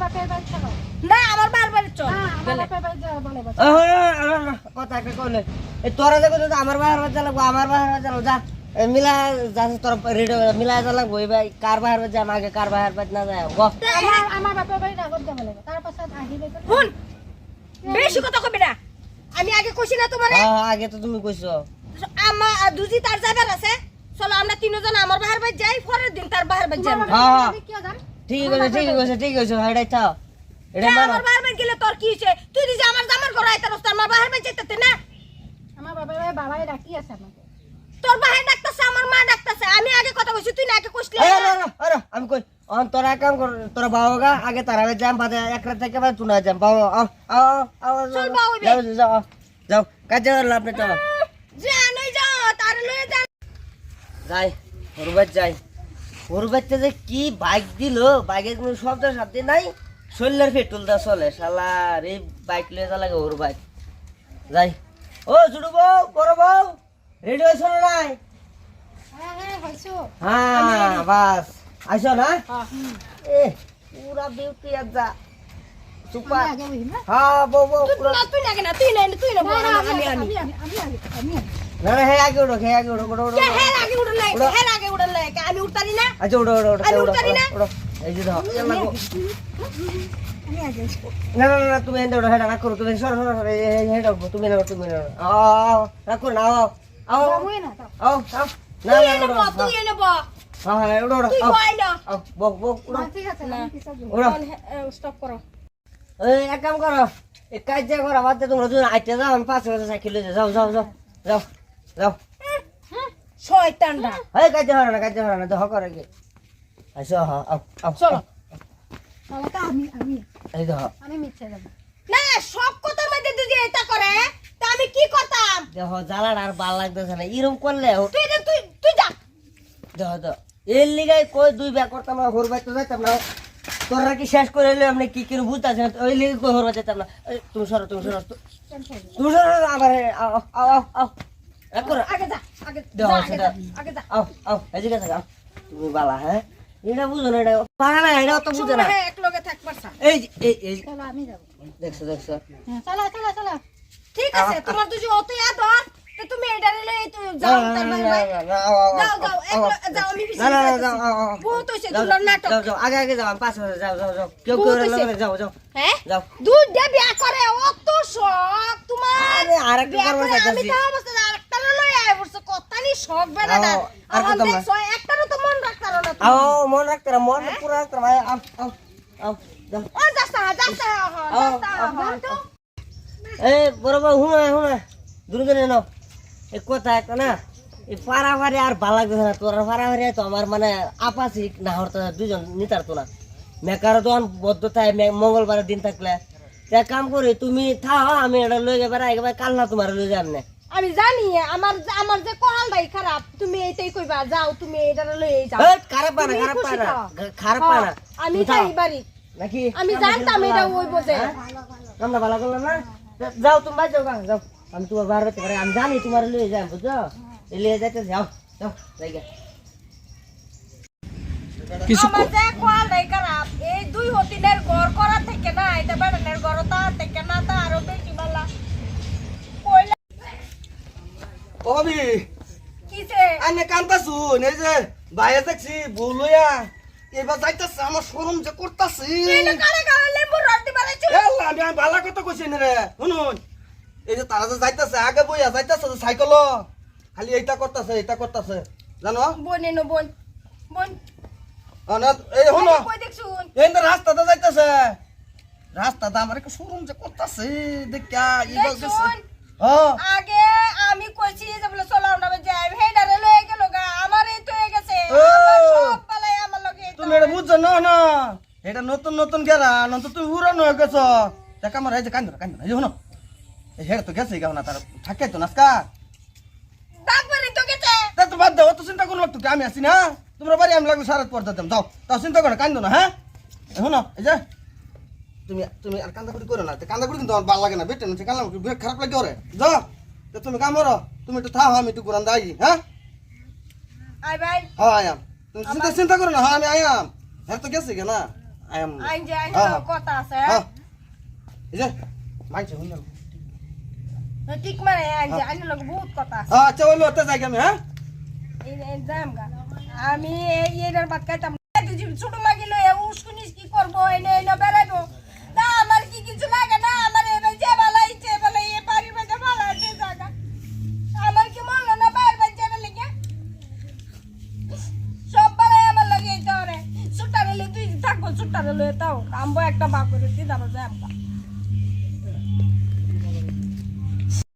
বাপের বাড়ি চলো না আমার বাড়ি চল না আমার গেলে। বাপের বাড়ি যাওয়া বলে বাবা। ও, ও, ও, ও, ও, কথা একটা কইলে এই তোরা দেখো আমার বাহার বাচ্চা লাগবো আমার বাহার বাচ্চা লাগবো যা মিলা যা তোর রেডিও মিলা যা লাগবো এবার কার বাহার বাচ্চা আগে কার বাহার বাচ্চা না যায় গো আমার আমার বাপের বাড়ি আগত যাব লাগিব তাৰ পাছত আহিলে তো শুন বেশি কথা কবি না আমি আগে কইছি না তোমার হ্যাঁ, আগে তো তুমি কইছো আমার দুজি তার যাবার আছে চলো আমরা তিনজন আমার বাহার বাড়ি যাই পরের দিন তার বাহার বাড়ি যাই। হ্যাঁ আমি যাম ঠিক আছে ঠিক আছে ঠিক আছে এটাই থাও এটা মানো আমার বাড়ি গেলে তোর কি হইছে তুই যে আমার জামার ঘর আইতার রাস্তা আমার বাহার বাড়ি যাইতে না? আমাৰ বাপের বাড়ি বাবাই ডাকি আছে আমাকে। তোর বাহার ডাকতাছে আমার মা ডাকতাছে। আমি আগে কথা কইছি তুই না আগে কইছলি আরে, আরে, আরে, আমি কই অন তোরা এক কাম কর তোরা বাবা গা আগে তারা যাম বাদে এক রাত থেকে বাদে তুই না যাম। বাবা আও আও আও চল বাবা, যাও যাও যাও কাজে লাভ নেই চলো। জানোই যাও তার লয়ে যা। যাই হরুবাদ যাই। হরুবাদতে যে কি বাইক দিল বাইকের কোনো শব্দ শব্দ নাই শরীরের পেট্রোল দা চলে শালার এই বাইক লয়ে যা লাগে হরুবাদ যাই। ও ছোট বউ বড় বউ রেডি হয়েছ নাই? হ্যাঁ হ্যাঁ হ্যাঁ বাস। আইসো না? এ পুরা বিউটি সুপার আগে হ্যাঁ বউ বউ তুই না তুই না তুই আমি আমি আমি আমি আগে না না হে আগে উঠো হে আগে উঠো উঠো উঠো আগে লাগে আগে আমি উঠতারি না? আচ্ছা উঠো উঠতারি না? উঠো এই যে দাও না না না তুমি এনে উঠো হেটা রাখ করো তুমি সরো সরো সরো এই উঠবো তুমি না তুমি না আও রাখ করো না আও আও না আও আও। না না বল তুই এনে বল হ্যাঁ হ্যাঁ উঠো উঠো তুই কই না আও বক বক উঠো ঠিক আছে আমি পিছত স্টপ করো। এই এক কাম করো এই কাজ যা করো বাদ তোমরা দুজন আইতে যাও আমি পাঁচ বছর সাইকেল লয়ে যাও যাও যাও যাও যাও। কাজ হরা না কাজ হরা না দেহ করে আইসো চলো। আমি আমি। এই দেহ। আমি মিথ্যে যাব না সব কথার মধ্যে তুই যে এটা করে তা আমি কি করতাম? দেহ জ্বালাটা আর ভালো লাগতেছে না এরকম করলে তুই তুই তুই যা। দেহ দেহ। এর লিগাই কই দুই ব্যাগ করতাম না ঘর বাইতে যাইতাম না। তোরা কি শেষ করে এলে আপনি কি কিনে বুঝতেছে না ওই লিগে কই ঘর যেতাম না। তুমি সরো তুমি সরো। তু- তুমি সরো আবার আও আও আও আগে যা। আগে সেটা আও আও এদিকে থাক তুমি বালা হ্যাঁ? এটা বুঝো না এটা পারা না এটা তো বুঝো না। এক লগে থাক এই এই এই চলো আমি যাব। দেখছ দেখছ? চলো চলো চলো। ঠিক আছে তোমার তো অত আদর তুমি এটা নিলে যাও তার ভাই ভাই। যাও যাও যাও আমি না না না যাও আও, আও। বহুত হইছে দুলার নাটক। যাও যাও আগে আগে যাও আমি পাঁচ বছর যাও যাও যাও কেউ কেউ বহুত লাগে যাও যাও। যাও। দুধ দিয়ে বিয়া করে অত শখ তোমার আরে, আরেকটা করব আমি তো শখ বেড়াটা আর আমার কত না? দেখছ একটারও তো মন রাখতার না আও মন রাখতে মন পুরো রাখতে না আও আও আও ও যাস্তা যাস্তা যাস্তা আও, তো। এই বড় বাবু হুনা হুনা দুজনে নাও। এই কথা একটা না এই পাড়াভারি আর ভালো লাগতেছে না। তোর পাড়াভারি তো আমার মানে আপাসি না দুজন নিতার তো না। মেকারও তখন বদ্ধ থাকে মে- মঙ্গলবারের দিন থাকলে। এক কাম করি তুমি থাও আমি এটা লয়ে যাবে একেবারে কাল না তোমার লয়ে যাম না। আমি জানি আমার আমার যে কহালটাই খারাপ তুমি এইটাই কইবা যাও তুমি এটা লই যাও। খারাপ তুমি খারাপ থাও। খারাপ হ্যাঁ, পানা আমি যাই বাড়ি। নাকি? আমি জানতাম এটা ওই বোঝে হ্যাঁ? আমরা ভালো করলাম না? যাও তুমি যাও গা, যাও। আমি তোমার বার হতে পারি। আমি জানি তোমার লিয়ে যাই বুঝছ? লিয়ে যাইতে যাও যাও জায়গা আমার যে কহালটাই খারাপ এই দুই হতিনের ঘর করা থেকে না এটা বেড়ানের ঘর তার থেকে না তা আরও বেশি ভালো কইলা অবি কিছে আনে কান্তা শুন এই যে বাইরে দেখছি বউ লইয়া। এবার যাইতাছে আমার শরম যে করতাছি। আমি আমি ভালো কথা কইছি না রে। শুনুন এই যে তারা যে যাইতাছে আগে বইয়া যাইতাছে যে সাইকেল। খালি এইটা করতাছে এইটা করতাছে। জানো? বোন এনো বোন বোন। এই দেখছুন এই তো রাস্তাতে যাইতাছে। রাস্তাতে আমার একটু শরম যে করতাছে দেখা আগে আমি কইছি যে বলে চলাও না যাই। হেডারে লয়ে গেল গা আমার এই তো হয়ে গেছে। আমার সব পালাই আমার লগে তুমি এটা বুঝছ? না না। এটা নতুন নতুন গেরা নতুন তুমি উড়ানো হয়ে গেছো। দেখ আমার এই যে কান্দ কান্দ এই শুনো। এই হেড তো গেছে গাও না তার থাকে তো নাস্কা ডাকবারই তো গেছে। তা তো বাদ দাও অত চিন্তা করো তো আমি আছি না? তোমরা বাড়ি আমি লাগলে সারাত পর দিতাম যাও। তাও চিন্তা করো কান্দ না হ্যাঁ? এই এই যে। তুমি তুমি আর কান্দাকুটি করো না। কান্দাকুটি কিন্তু আমার ভালো লাগে না বেটে না কান্দাম বিরাট খারাপ লাগে ওরে। যাও। তো তুমি কাম করো তুমি একটু থাও আমি একটু ঘুরান দাই হ্যাঁ? আই ভাই। হ্যাঁ আয়াম তুমি চিন্তা চিন্তা করো না হ্যাঁ আমি আয়াম হ্যাঁ তো গেছে না? আই এম আইন যে আইন হ্যাঁ। কথা আছে। হ্যাঁ। এই যে মানছে হুন হ্যাঁ? ঠিক মানে আইন যে আইন লোক বহুত কথা আছে। হ্যাঁ আচ্ছা ওই লোতে যাই আমি হ্যাঁ? এই এই যাম গা। আমি এই এটার বাদ খাইতাম। না। তুই ছোট মাগিল উস্কুনিস কি করব? বেড়াইবো না সুটারে লয়ে তাও আমবো একটা বা করে দাঁড়া যায় গা